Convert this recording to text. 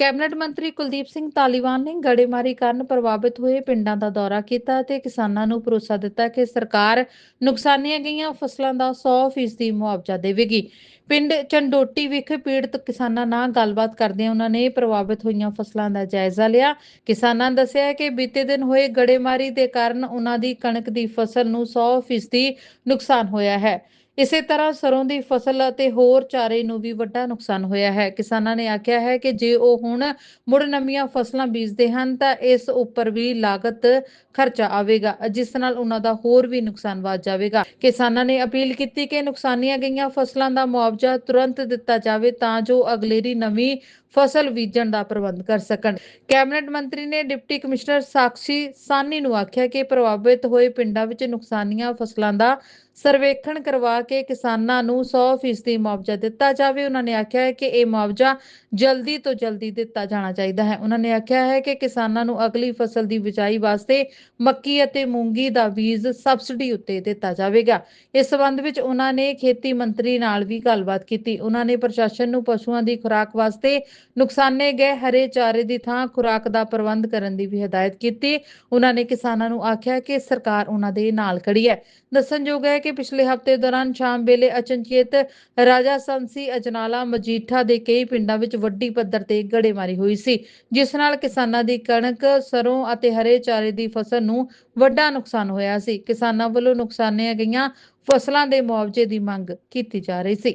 Cabinet ਮੰਤਰੀ ਕੁਲਦੀਪ ਸਿੰਘ ਧਾਲੀਵਾਲ ਨੇ ਗੜੇਮਾਰੀ ਕਾਰਨ ਪ੍ਰਭਾਵਿਤ ਹੋਏ ਪਿੰਡਾਂ ਦਾ ਦੌਰਾ ਕੀਤਾ ਤੇ ਕਿਸਾਨਾਂ ਨੂੰ ਭਰੋਸਾ ਦਿੱਤਾ ਕਿ ਸਰਕਾਰ ਨੁਕਸਾਨੀਆਂ ਗਈਆਂ ਫਸਲਾਂ ਦਾ 100% ਮੁਆਵਜ਼ਾ ਦੇਵੇਗੀ। ਪਿੰਡ ਚੰਡੋਟੀ ਵਿਖੇ ਪੀੜਤ ਕਿਸਾਨਾਂ ਨਾਲ ਗੱਲਬਾਤ ਕਰਦਿਆਂ ਉਹਨਾਂ ਨੇ ਪ੍ਰਭਾਵਿਤ ਹੋਈਆਂ ਫਸਲਾਂ ਦਾ ਜਾਇਜ਼ਾ ਲਿਆ। ਕਿਸਾਨਾਂ ਦੱਸਿਆ ਕਿ ਬੀਤੇ ਦਿਨ ਹੋਏ ਗੜੇਮਾਰੀ ਦੇ ਕਾਰਨ ਉਹਨਾਂ ਦੀ ਕਣਕ ਦੀ ਫਸਲ ਨੂੰ 100% ਨੁਕਸਾਨ ਹੋਇਆ ਹੈ। ਇਸੇ ਤਰ੍ਹਾਂ ਸਰੋਂ ਦੀ ਫਸਲ ਅਤੇ ਹੋਰ ਚਾਰੇ ਨੂੰ ਵੀ ਵੱਡਾ ਨੁਕਸਾਨ ਹੋਇਆ ਹੈ। ਕਿਸਾਨਾਂ ਨੇ ਆਖਿਆ ਹੈ ਕਿ ਜੇ ਉਹ ਹੁਣ ਮੁੜ ਨਵੀਆਂ ਫਸਲਾਂ ਬੀਜਦੇ ਹਨ ਤਾਂ ਇਸ ਉੱਪਰ ਵੀ ਲਾਗਤ ਖਰਚਾ ਆਵੇਗਾ, ਜਿਸ ਨਾਲ ਉਹਨਾਂ ਦਾ ਹੋਰ ਵੀ ਨੁਕਸਾਨ ਵੱਧ ਜਾਵੇਗਾ। ਕਿਸਾਨਾਂ ਨੇ ਅਪੀਲ ਕੀਤੀ ਕਿ ਨੁਕਸਾਨੀਆਂ ਗਈਆਂ ਫਸਲਾਂ ਦਾ ਮੁਆਵਜ਼ਾ ਤੁਰੰਤ ਦਿੱਤਾ ਜਾਵੇ ਤਾਂ ਜੋ ਅਗਲੇਰੀ ਨਵੀਂ ਫਸਲ ਬੀਜਣ ਦਾ ਪ੍ਰਬੰਧ ਕਰ ਸਕਣ। ਕੈਬਨਿਟ ਮੰਤਰੀ ਨੇ ਡਿਪਟੀ ਕਮਿਸ਼ਨਰ ਸਾਕਸ਼ੀ ਸਾਨੀ ਨੂੰ ਆਖਿਆ ਕਿ ਪ੍ਰਭਾਵਿਤ ਹੋਏ ਪਿੰਡਾਂ ਵਿੱਚ ਨੁਕਸਾਨੀਆਂ ਫਸਲਾਂ ਦਾ ਸਰਵੇਖਣ ਕਰਵਾ ਕੇ ਕਿਸਾਨਾਂ ਨੂੰ 100% ਮੁਆਵਜ਼ਾ ਦਿੱਤਾ ਜਾਵੇ। ਉਹਨਾਂ ਨੇ ਆਖਿਆ ਹੈ ਕਿ ਇਹ ਮੁਆਵਜ਼ਾ ਜਲਦੀ ਤੋਂ ਜਲਦੀ ਦਿੱਤਾ ਜਾਣਾ ਚਾਹੀਦਾ ਹੈ। ਉਹਨਾਂ ਨੇ ਆਖਿਆ ਹੈ ਕਿ ਕਿਸਾਨਾਂ ਨੂੰ ਅਗਲੀ ਫਸਲ ਦੀ ਬਿਜਾਈ ਵਾਸਤੇ ਮੱਕੀ ਅਤੇ ਮੂੰਗੀ ਦਾ ਬੀਜ ਸਬਸਿਡੀ ਉੱਤੇ ਦਿੱਤਾ ਜਾਵੇਗਾ। ਇਸ ਸਬੰਧ ਵਿੱਚ ਉਹਨਾਂ ਨੇ ਖੇਤੀ ਮੰਤਰੀ ਨਾਲ ਵੀ ਗੱਲਬਾਤ ਕੀਤੀ। ਉਹਨਾਂ ਨੇ ਪ੍ਰਸ਼ਾਸਨ ਨੂੰ ਪਸ਼ੂਆਂ ਦੀ ਖੁਰਾਕ ਵਾਸਤੇ ਨੁਕਸਾਨੇ ਗਏ ਹਰੇ ਚਾਰੇ ਦੀ ਥਾਂ ਖੁਰਾਕ ਦਾ ਪ੍ਰਬੰਧ ਕਰਨ ਦੀ ਵੀ ਹਦਾਇਤ ਕੀਤੀ। ਉਹਨਾਂ ਨੇ ਕਿਸਾਨਾਂ ਨੂੰ ਆਖਿਆ ਕਿ ਸਰਕਾਰ ਉਹਨਾਂ ਦੇ ਨਾਲ ਖੜੀ ਹੈ। ਦੱਸਣਯੋਗ ਹੈ ਕਿ ਕਿ ਪਿਛਲੇ ਹਫ਼ਤੇ ਦੌਰਾਨ ਸ਼ਾਮ ਵੇਲੇ ਅਚਨਚੇਤ ਰਾਜਾ ਸੰਸੀ ਅਜਨਾਲਾ ਮਜੀਠਾ ਦੇ ਕਈ ਪਿੰਡਾਂ ਵਿੱਚ ਵੱਡੀ ਪੱਧਰ ਤੇ ਗੜੇਮਾਰੀ ਹੋਈ ਸੀ, ਜਿਸ ਨਾਲ ਕਿਸਾਨਾਂ ਦੀ ਕਣਕ, ਸਰੋਂ ਅਤੇ ਹਰੇ ਚਾਰੇ ਦੀ ਫਸਲ ਨੂੰ ਵੱਡਾ ਨੁਕਸਾਨ ਹੋਇਆ ਸੀ। ਕਿਸਾਨਾਂ ਵੱਲੋਂ ਨੁਕਸਾਨੀਆਂ ਗਈਆਂ ਫਸਲਾਂ ਦੇ ਮੁਆਵਜ਼ੇ ਦੀ ਮੰਗ ਕੀਤੀ ਜਾ ਰਹੀ ਸੀ।